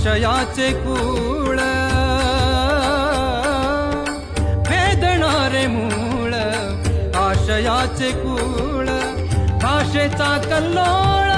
आशयाचे कुळ. वेदणारे मूळ आशयाचे कुळ. भाषेचा कल्लोळ.